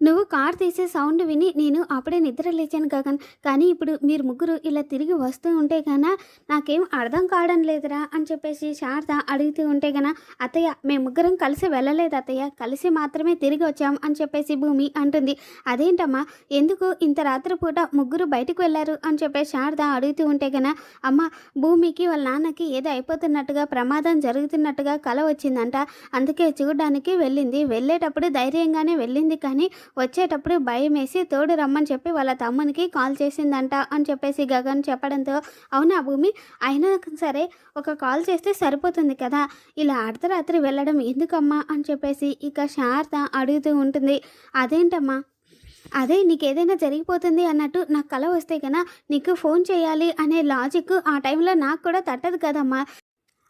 నువ్వు కార్ తీసే సౌండ్ విని నేను అప్పుడే నిద్ర లేచాను గగన్. కానీ ఇప్పుడు మీరు ముగ్గురు ఇలా తిరిగి వస్తూ ఉంటే కన్నా నాకేం అర్థం కావడం లేదురా అని చెప్పేసి శారద అడుగుతూ ఉంటే కన్నా అత్తయ్య మేము ముగ్గురం కలిసి వెళ్ళలేదు అత్తయ్య కలిసి మాత్రమే తిరిగి వచ్చాం అని చెప్పేసి భూమి అంటుంది. అదేంటమ్మా ఎందుకు ఇంత రాత్రిపూట ముగ్గురు బయటకు వెళ్ళారు? అని చెప్పేసి శారద అడుగుతూ ఉంటే కన్నా అమ్మ భూమికి వాళ్ళ నాన్నకి ఏదో అయిపోతున్నట్టుగా ప్రమాదం జరుగుతున్నట్టుగా కల వచ్చిందంట. అందుకే చూడడానికి వెళ్ళింది. వెళ్ళేటప్పుడు ధైర్యంగానే వెళ్ళింది కానీ వచ్చేటప్పుడు భయం వేసి తోడు రమ్మని చెప్పి వాళ్ళ తమ్మునికి కాల్ చేసిందంట అని చెప్పేసి గగన్ చెప్పడంతో అవునా భూమి? అయినా సరే ఒక కాల్ చేస్తే సరిపోతుంది కదా? ఇలా అర్ధరాత్రి వెళ్ళడం ఎందుకమ్మా? అని చెప్పేసి ఇక శారద అడుగుతూ ఉంటుంది. అదేంటమ్మా? అదే నీకు ఏదైనా జరిగిపోతుంది అన్నట్టు నాకు కల వస్తే కన్నా నీకు ఫోన్ చేయాలి అనే లాజిక్ ఆ టైంలో నాకు కూడా తట్టదు కదమ్మా.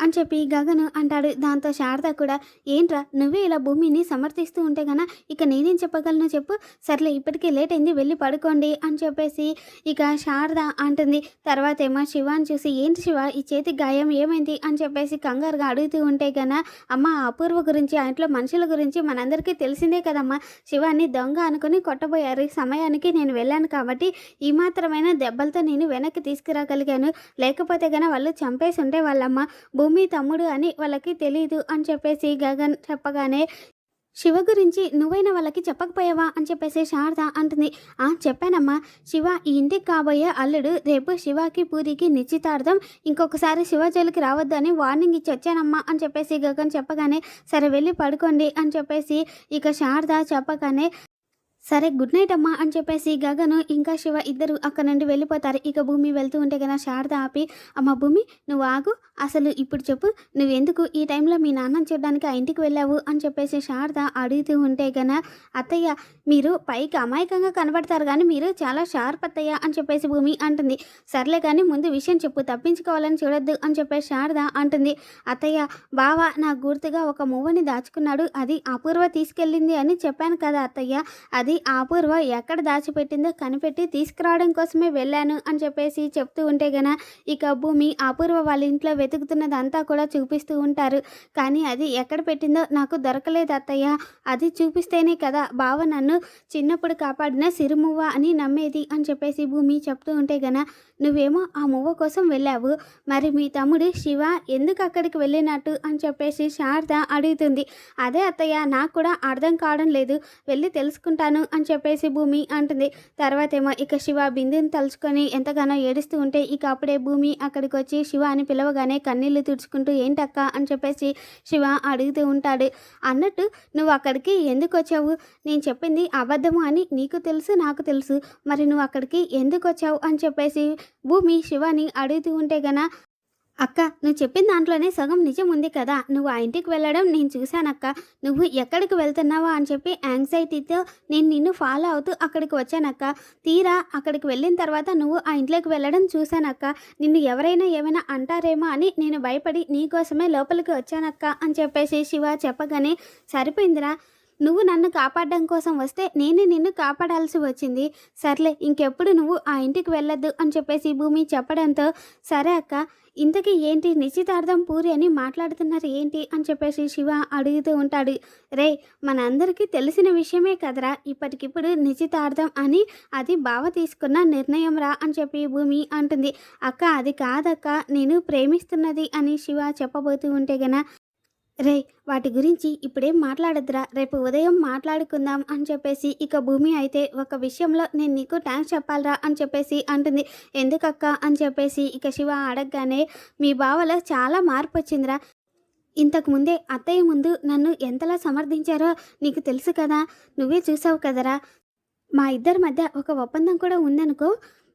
అని చెప్పి గగను అంటాడు. దాంతో శారద కూడా ఏంట్రా నువ్వే ఇలా భూమిని సమర్థిస్తూ ఉంటే గన ఇక నేనేం చెప్పగలను చెప్పు? సర్లే ఇప్పటికే లేట్ అయింది వెళ్ళి పడుకోండి అని చెప్పేసి ఇక శారద అంటుంది. తర్వాత ఏమో శివాని చూసి ఏంటి శివ ఈ చేతి గాయం ఏమైంది? అని చెప్పేసి కంగారుగా అడుగుతూ ఉంటే గన అమ్మ అపూర్వ గురించి ఆ ఇంట్లో మనుషుల గురించి మనందరికీ తెలిసిందే కదమ్మా. శివాన్ని దొంగ అనుకుని కొట్టబోయారు. సమయానికి నేను వెళ్ళాను కాబట్టి ఈ మాత్రమైన దెబ్బలతో నేను వెనక్కి తీసుకురాగలిగాను. లేకపోతే గన వాళ్ళు చంపేసి ఉంటే వాళ్ళమ్మ. భూమి తమ్ముడు అని వాళ్ళకి తెలియదు అని చెప్పేసి గగన్ చెప్పగానే శివ గురించి నువ్వైనా వాళ్ళకి చెప్పకపోయావా? అని చెప్పేసి శారద అంటుంది. ఆ చెప్పానమ్మా. శివ ఈ ఇంటికి కాబోయే అల్లుడు రేపు శివకి పూరికి నిశ్చితార్థం. ఇంకొకసారి శివ జోలికి రావద్దు అని వార్నింగ్ ఇచ్చి వచ్చానమ్మా అని చెప్పేసి గగన్ చెప్పగానే సరే వెళ్ళి పడుకోండి అని చెప్పేసి ఇక శారద చెప్పగానే సరే గుడ్ నైట్ అమ్మా అని చెప్పేసి గగను ఇంకా శివ ఇద్దరు అక్కడ నుండి వెళ్ళిపోతారు. ఇక భూమి వెళ్తూ ఉంటే కదా శారద ఆపి అమ్మ భూమి నువ్వు ఆగు. అసలు ఇప్పుడు చెప్పు నువ్వెందుకు ఈ టైంలో మీ నాన్నని చూడడానికి ఆ ఇంటికి వెళ్ళావు? అని చెప్పేసి శారద అడుగుతూ ఉంటే గన అత్తయ్య మీరు పైకి అమాయకంగా కనబడతారు కానీ మీరు చాలా షార్ప్ అత్తయ్య అని చెప్పేసి భూమి అంటుంది. సర్లే కానీ ముందు విషయం చెప్పు తప్పించుకోవాలని చూడొద్దు అని చెప్పేసి శారద అంటుంది. అత్తయ్య బావ నా గుర్తుగా ఒక మువ్వని దాచుకున్నాడు. అది అపూర్వ తీసుకెళ్ళింది అని చెప్పాను కదా అత్తయ్య. అది అపూర్వ ఎక్కడ దాచిపెట్టిందో కనిపెట్టి తీసుకురావడం కోసమే వెళ్ళాను అని చెప్పేసి చెప్తూ ఉంటే గన ఇక భూమి అపూర్వ వాళ్ళ ఇంట్లో వెతుకుతున్నదంతా కూడా చూపిస్తూ ఉంటారు. కానీ అది ఎక్కడ పెట్టిందో నాకు దొరకలేదు అత్తయ్య. అది చూపిస్తేనే కదా బావ నన్ను చిన్నప్పుడు కాపాడిన సిరుమువ్వ అని నమ్మేది అని చెప్పేసి భూమి చెప్తూ ఉంటే గన నువ్వేమో ఆ మువ్వ కోసం వెళ్ళావు. మరి మీ తమ్ముడు శివ ఎందుకు అక్కడికి వెళ్ళినట్టు అని చెప్పేసి శారద అడుగుతుంది. అదే అత్తయ్య నాకు కూడా అర్థం కావడం లేదు. వెళ్ళి తెలుసుకుంటాను అని చెప్పేసి భూమి అంటుంది. తర్వాత ఏమో ఇక శివ బిందుని తలుచుకొని ఎంతగానో ఏడుస్తూ ఉంటే ఇక అప్పుడే భూమి అక్కడికి వచ్చి శివ అని పిలవగానే కన్నీళ్ళు తుడుచుకుంటూ ఏంటక్క? అని చెప్పేసి శివ అడుగుతూ ఉంటాడు. అన్నట్టు నువ్వు అక్కడికి ఎందుకు వచ్చావు? నేను చెప్పింది అబద్ధము అని నీకు తెలుసు నాకు తెలుసు. మరి నువ్వు అక్కడికి ఎందుకు వచ్చావు? అని చెప్పేసి భూమి శివాని అడుగుతూ ఉంటే గన అక్క నువ్వు చెప్పిన దాంట్లోనే సగం నిజం ఉంది కదా. నువ్వు ఆ ఇంటికి వెళ్ళడం నేను చూశానక్క నువ్వు ఎక్కడికి వెళ్తున్నావా అని చెప్పి యాంగ్జైటీతో నేను నిన్ను ఫాలో అవుతూ అక్కడికి వచ్చానక్క తీరా అక్కడికి వెళ్ళిన తర్వాత నువ్వు ఆ ఇంట్లోకి వెళ్ళడం చూశానక్క నిన్ను ఎవరైనా ఏమైనా అంటారేమో అని నేను భయపడి నీకోసమే లోపలికి వచ్చానక్క అని చెప్పేసి శివ చెప్పగానే సరిపోయిందిరా. నువ్వు నన్ను కాపాడడం కోసం వస్తే నేనే నిన్ను కాపాడాల్సి వచ్చింది. సర్లే ఇంకెప్పుడు నువ్వు ఆ ఇంటికి వెళ్ళొద్దు అని చెప్పేసి భూమి చెప్పడంతో సరే అక్క. ఇంతకీ ఏంటి నిశ్చితార్థం పూరి అని మాట్లాడుతున్నారు ఏంటి అని చెప్పేసి శివ అడుగుతూ ఉంటాడు. రే మనందరికీ తెలిసిన విషయమే కదరా ఇప్పటికిప్పుడు నిశ్చితార్థం అని అది బావ తీసుకున్న నిర్ణయం రా అని చెప్పి భూమి అంటుంది. అక్క అది కాదక్క నేను ప్రేమిస్తున్నది అని శివ చెప్పబోతూ ఉంటే గన రే వాటి గురించి ఇప్పుడేం మాట్లాడద్దురా. రేపు ఉదయం మాట్లాడుకుందాం అని చెప్పేసి ఇక భూమి అయితే ఒక విషయంలో నేను నీకు థ్యాంక్స్ చెప్పాలరా అని చెప్పేసి అంటుంది. ఎందుకక్క అని చెప్పేసి ఇక శివ అడగగానే మీ బావలో చాలా మార్పు వచ్చిందిరా ఇంతకు ముందే అత్తయ్య ముందు నన్ను ఎంతలా సమర్థించారో నీకు తెలుసు కదా. నువ్వే చూసావు కదరా. మా ఇద్దరి మధ్య ఒక ఒప్పందం కూడా ఉందనుకో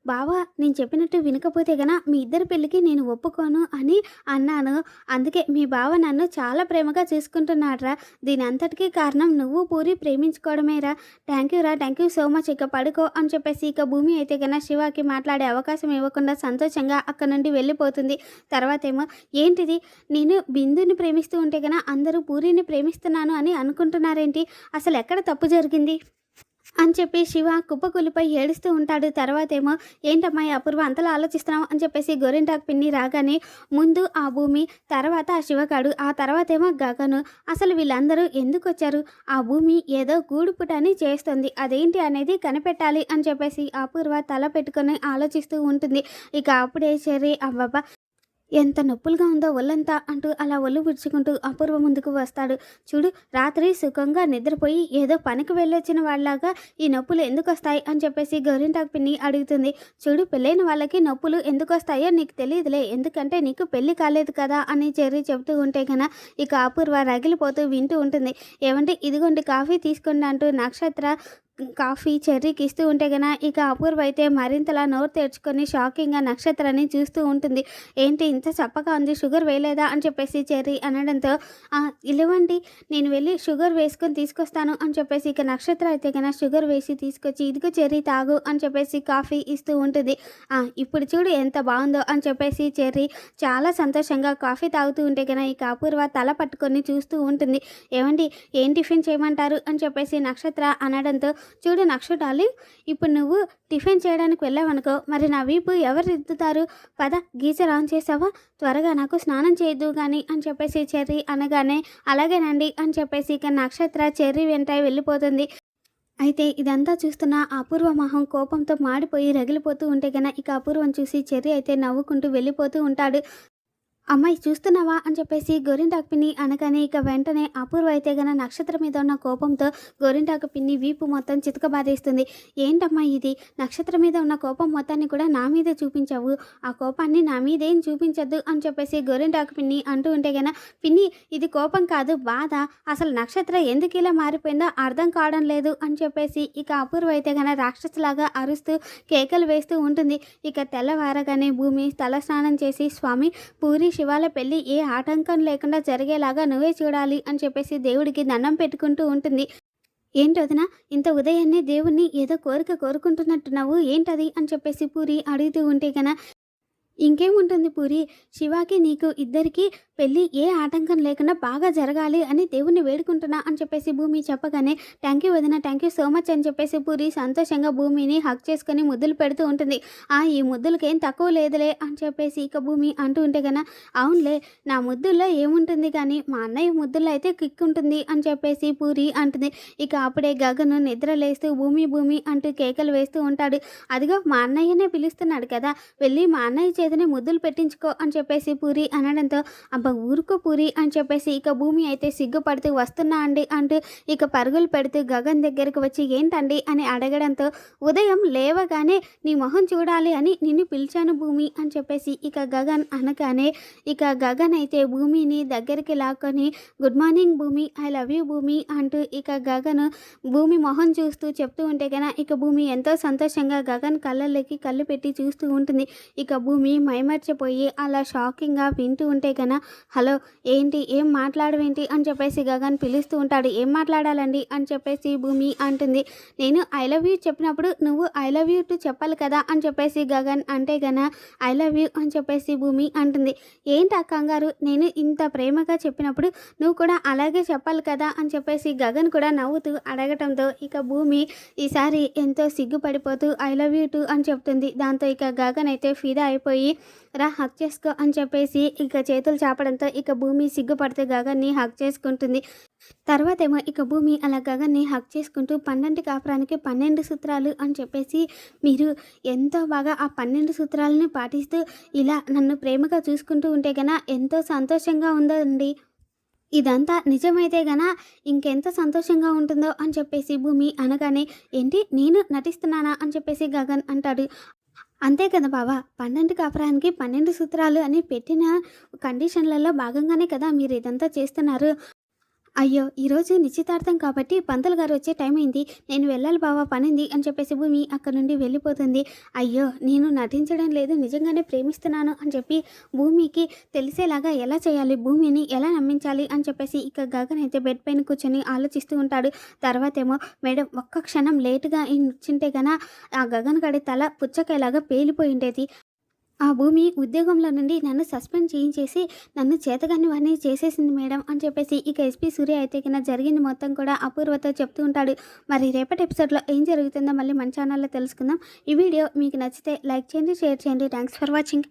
బావా నేను చెప్పినట్టు వినకపోతే గన మీ ఇద్దరి పెళ్ళికి నేను ఒప్పుకోను అని అన్నాను. అందుకే మీ బావ నన్ను చాలా ప్రేమగా చూసుకుంటున్నాడ్రా. దీని అంతటికీ కారణం నువ్వు పూరి ప్రేమించుకోవడమేరా. థ్యాంక్ యూ రా థ్యాంక్ యూ సో మచ్ ఇక పడుకో అని చెప్పేసి ఇక భూమి అయితే గన శివాకి మాట్లాడే అవకాశం ఇవ్వకుండా సంతోషంగా అక్కడ నుండి వెళ్ళిపోతుంది. తర్వాత ఏమో ఏంటిది? నేను బిందుని ప్రేమిస్తూ ఉంటే గన అందరూ పూరిని ప్రేమిస్తున్నాను అని అనుకుంటున్నారేంటి? అసలు ఎక్కడ తప్పు జరిగింది? అని చెప్పి శివ కుప్పకులిపై ఏడుస్తూ ఉంటాడు. తర్వాత ఏమో ఏంటమ్మా అపూర్వ అంతలా ఆలోచిస్తున్నావు? అని చెప్పేసి గోరింటాకు పిన్ని రాగానే ముందు ఆ భూమి తర్వాత ఆ శివగాడు ఆ తర్వాత ఏమో గగను. అసలు వీళ్ళందరూ ఎందుకు వచ్చారు ఆ భూమి ఏదో గూడుపుటని చేస్తుంది. అదేంటి అనేది కనిపెట్టాలి అని చెప్పేసి అపూర్వ తల పెట్టుకొని ఆలోచిస్తూ ఉంటుంది. ఇక అప్పుడే సరే అవ్వబ్బా ఎంత నొప్పులుగా ఉందో ఒళ్ళంతా అంటూ అలా ఒళ్ళు విడుచుకుంటూ అపూర్వ ముందుకు వస్తాడు. చూడు రాత్రి సుఖంగా నిద్రపోయి ఏదో పనికి వెళ్ళొచ్చిన వాళ్ళలాగా ఈ నొప్పులు ఎందుకు వస్తాయి అని చెప్పేసి గౌరింటాకు పిన్ని అడుగుతుంది. చూడు పెళ్ళైన వాళ్ళకి నొప్పులు ఎందుకు వస్తాయో నీకు తెలియదులే. ఎందుకంటే నీకు పెళ్ళి కాలేదు కదా అని చెర్రి చెబుతూ ఉంటే కన ఇక అపూర్వ రగిలిపోతూ వింటూ ఉంటుంది. ఏమంటే ఇదిగోండి కాఫీ తీసుకోండి అంటూ నక్షత్ర కాఫీ చెర్రీకి ఇస్తూ ఉంటే గన ఇక అపూర్వ అయితే మరింతలా నోరు తెరుచుకొని షాకింగ్గా నక్షత్రాన్ని చూస్తూ ఉంటుంది. ఏంటి ఇంత చప్పగా ఉంది షుగర్ వేయలేదా అని చెప్పేసి చెర్రీ అనడంతో "ఆ, ఇవ్వండి నేను వెళ్ళి షుగర్ వేసుకొని తీసుకొస్తాను అని చెప్పేసి ఇక నక్షత్ర అయితే కన షుగర్ వేసి తీసుకొచ్చి ఇదిగో చెర్రీ తాగు అని చెప్పేసి కాఫీ ఇస్తూ ఉంటుంది. "ఆ, ఇప్పుడు చూడు ఎంత బాగుందో అని చెప్పేసి చెర్రీ చాలా సంతోషంగా కాఫీ తాగుతూ ఉంటే కన ఇక అపూర్వ తల పట్టుకొని చూస్తూ ఉంటుంది. ఏమండి ఏం టిఫిన్ చేయమంటారు? అని చెప్పేసి నక్షత్ర అనడంతో చూడు నక్షటాలి ఇప్పుడు నువ్వు టిఫిన్ చేయడానికి వెళ్ళావనుకో మరి నా వీపు ఎవరు రుద్దుతారు? పద గీజర్ ఆన్ చేసావా? త్వరగా నాకు స్నానం చేయదు కానీ అని చెప్పేసి చెర్రీ అనగానే అలాగేనండి అని చెప్పేసి ఇక నక్షత్ర చెర్రీ వెంట వెళ్ళిపోతుంది. అయితే ఇదంతా చూస్తున్న అపూర్వ మొహం కోపంతో మాడిపోయి రగిలిపోతూ ఉంటే కన్నా ఇక అపూర్వం చూసి చెర్రీ అయితే నవ్వుకుంటూ వెళ్ళిపోతూ ఉంటాడు. అమ్మాయి చూస్తున్నావా అని చెప్పేసి గోరింటాకు పిన్ని అనగానే ఇక వెంటనే అపూర్వ అయితే గన నక్షత్రం మీద ఉన్న కోపంతో గోరింటాకు పిన్ని వీపు మొత్తం చితకబారేస్తుంది. ఏంటమ్మా ఇది? నక్షత్రం మీద ఉన్న కోపం మొత్తాన్ని కూడా నా మీదే చూపించావు. ఆ కోపాన్ని నా మీదేం చూపించద్దు అని చెప్పేసి గోరింటాకు పిన్ని అంటూ ఉంటే గన పిన్ని ఇది కోపం కాదు బాధ. అసలు నక్షత్రం ఎందుకు ఇలా మారిపోయిందో అర్థం కావడం లేదు అని చెప్పేసి ఇక అపూర్వ అయితే గన రాక్షసులాగా అరుస్తూ కేకలు వేస్తూ ఉంటుంది. ఇక తెల్లవారగానే భూమి తలస్నానం చేసి స్వామి పూరి శివాల పెళ్ళి ఏ ఆటంకం లేకుండా జరిగేలాగా నువ్వే చూడాలి అని చెప్పేసి దేవుడికి దండం పెట్టుకుంటూ ఉంటుంది. ఏంటి వదిన ఇంత ఉదయాన్నే దేవుణ్ణి ఏదో కోరిక కోరుకుంటున్నట్టున్నావు ఏంటది అని చెప్పేసి పూరి అడుగుతూ ఉంటే కన ఇంకేముంటుంది పూరి? శివాకి నీకు ఇద్దరికి పెళ్ళి ఏ ఆటంకం లేకుండా బాగా జరగాలి అని దేవుణ్ణి వేడుకుంటున్నా అని చెప్పేసి భూమి చెప్పగానే థ్యాంక్ యూ వదిన థ్యాంక్ యూ సో మచ్ అని చెప్పేసి పూరి సంతోషంగా భూమిని హక్ చేసుకొని ముద్దులు పెడుతూ ఉంటుంది. ఆ ఈ ముద్దులకేం తక్కువ లేదులే అని చెప్పేసి ఇక భూమి అంటూ ఉంటే కన్నా అవునులే నా ముద్దుల్లో ఏముంటుంది కానీ మా అన్నయ్య ముద్దుల్లో అయితే కిక్ ఉంటుంది అని చెప్పేసి పూరి అంటుంది. ఇక అప్పుడే గగను నిద్ర లేస్తూ భూమి భూమి అంటూ కేకలు వేస్తూ ఉంటాడు. అదిగో మా అన్నయ్యనే పిలుస్తున్నాడు కదా వెళ్ళి మా అన్నయ్య చేతనే ముద్దులు పెట్టించుకో అని చెప్పేసి పూరి అనడంతో అబ్బా ఊరుకో పూరి అని చెప్పేసి ఇక భూమి అయితే సిగ్గుపడుతూ వస్తున్నా అండి అంటూ ఇక పరుగులు పెడుతూ గగన్ దగ్గరికి వచ్చి ఏంటండి? అని అడగడంతో ఉదయం లేవగానే నీ మొహం చూడాలి అని నిన్ను పిలిచాను భూమి అని చెప్పేసి ఇక గగన్ అనగానే ఇక గగన్ అయితే భూమిని దగ్గరికి లాక్కొని good morning Bhoomi I love you Bhoomi అంటూ ఇక గగన్ భూమి మొహం చూస్తూ చెప్తూ ఉంటే కన్నా ఇక భూమి ఎంతో సంతోషంగా గగన్ కళ్ళల్లోకి కళ్ళు పెట్టి చూస్తూ ఉంటుంది. ఇక భూమి మైమర్చిపోయి అలా షాకింగ్గా వింటూ ఉంటే కన హలో ఏంటి? ఏం మాట్లాడవేంటి? అని చెప్పేసి గగన్ పిలుస్తూ ఉంటాడు. ఏం మాట్లాడాలండి? అని చెప్పేసి భూమి అంటుంది. నేను ఐ లవ్ యూ చెప్పినప్పుడు నువ్వు ఐ లవ్ యూ టు చెప్పాలి కదా? అని చెప్పేసి గగన్ అంటే గన ఐ లవ్ యూ అని చెప్పేసి భూమి అంటుంది. ఏంటి ఆ కంగారు? నేను ఇంత ప్రేమగా చెప్పినప్పుడు నువ్వు కూడా అలాగే చెప్పాలి కదా? అని చెప్పేసి గగన్ కూడా నవ్వుతూ అడగటంతో ఇక భూమి ఈసారి ఎంతో సిగ్గుపడిపోతూ ఐ లవ్ యూ టు అని చెప్తుంది. దాంతో ఇక గగన్ అయితే ఫిదా అయిపోయి రా హక్ చేసుకో అని చెప్పేసి ఇక చేతులు చాపడంతో ఇక భూమి సిగ్గుపడితే గగన్ని హక్ చేసుకుంటుంది. తర్వాత ఏమో ఇక భూమి అలా గగన్ని హక్ చేసుకుంటూ పన్నెండు కాపురానికి పన్నెండు సూత్రాలు అని చెప్పేసి మీరు ఎంతో బాగా ఆ పన్నెండు సూత్రాలని పాటిస్తూ ఇలా నన్ను ప్రేమగా చూసుకుంటూ ఉంటే గన ఎంతో సంతోషంగా ఉందండి. ఇదంతా నిజమైతే గన ఇంకెంత సంతోషంగా ఉంటుందో అని చెప్పేసి భూమి అనగానే ఏంటి నేను నటిస్తున్నానా? అని చెప్పేసి గగన్ అంటాడు. అంతే కదా బావా. పన్నెండు కాపురానికి పన్నెండు సూత్రాలు అని పెట్టిన కండిషన్లలో భాగంగానే కదా మీరు ఇదంతా చేస్తున్నారు. అయ్యో ఈరోజు నిశ్చితార్థం కాబట్టి పంతులు గారు వచ్చే టైం అయింది. నేను వెళ్ళాలి బావా పనింది అని చెప్పేసి భూమి అక్కడ నుండి వెళ్ళిపోతుంది. అయ్యో నేను నటించడం లేదు నిజంగానే ప్రేమిస్తున్నాను అని చెప్పి భూమికి తెలిసేలాగా ఎలా చేయాలి భూమిని ఎలా నమ్మించాలి అని చెప్పేసి ఇక గగన్ అయితే బెడ్ పైన కూర్చొని ఆలోచిస్తూ ఉంటాడు. తర్వాత ఏమో మేడం ఒక్క క్షణం లేటుగా ఇచ్చింటే గన ఆ గగన్ గడి తల పుచ్చకాయలాగా పేలిపోయి ఉండేది. ఆ భూమి ఉద్యోగంలో నుండి నన్ను సస్పెండ్ చేయించేసి నన్ను చేతగాని వాడిని చేసేసింది మేడం అని చెప్పేసి ఇక ఎస్పీ సూర్య అయితే కింద జరిగింది మొత్తం కూడా అపూర్వతో చెప్తూ ఉంటాడు. మరి రేపటి ఎపిసోడ్లో ఏం జరుగుతుందో మళ్ళీ మన ఛానల్లో తెలుసుకుందాం. ఈ వీడియో మీకు నచ్చితే లైక్ చేయండి షేర్ చేయండి. Thanks for watching